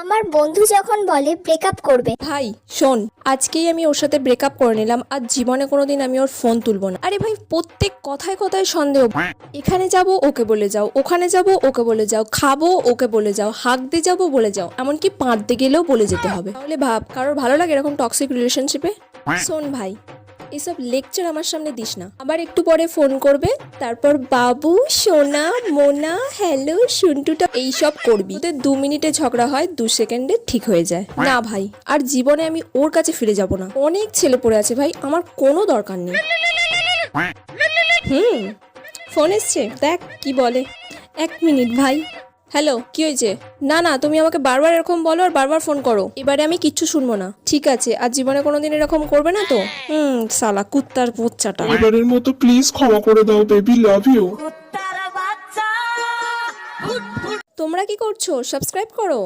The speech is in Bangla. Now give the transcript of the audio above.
আমার বন্ধু যখন বলে ব্রেকআপ করবে। ভাই, শোন, আজকেই আমি ওর সাথে ব্রেকআপ করে নিলাম, আর জীবনে কোনোদিন আমি ওর ফোন তুলবো না। আরে ভাই, প্রত্যেক কথায় কথায় সন্দেহ। এখানে যাব, ওকে বলে যাও। ওখানে যাব, ওকে বলে যাও। খাব, ওকে বলে যাও। হাঁকতে যাব, বলে যাও। এমনকি পাঁটতে গেলেও বলে যেতে হবে। তাহলে ভাব, কারোর ভালো লাগে এরকম টক্সিক রিলেশনশিপে শোন ভাই এসব লেকচার আমার সামনে দিস না। আবার একটু পরে ফোন করবে, তারপর বাবু, সোনা, মোনা হ্যালো শুন্টুটা এইসব করবি। ওদের দু মিনিটে ঝগড়া হয়, দু সেকেন্ডে ঠিক হয়ে যায়। না ভাই, আর জীবনে আমি ওর কাছে ফিরে যাব না। অনেক ছেলে পড়ে আছে ভাই, আমার কোনো দরকার নেই। হুম ফোন এসছে, দেখ কি বলে। এক মিনিট ভাই। হ্যালো কি হয়েছে? না না তুমি আমাকে বারবার এরকম বলো আর বারবার ফোন করো। এবারে আমি কিচ্ছু শুনব না। ঠিক আছে আর জীবনে কোনোদিন এরকম করবে না তো? হুম সালা কুত্তার পোচ্চাটা এবারের মতো প্লিজ ক্ষমা করে দাও বেবি লাভ ইউ তোমরা কি করছ? সাবস্ক্রাইব করো।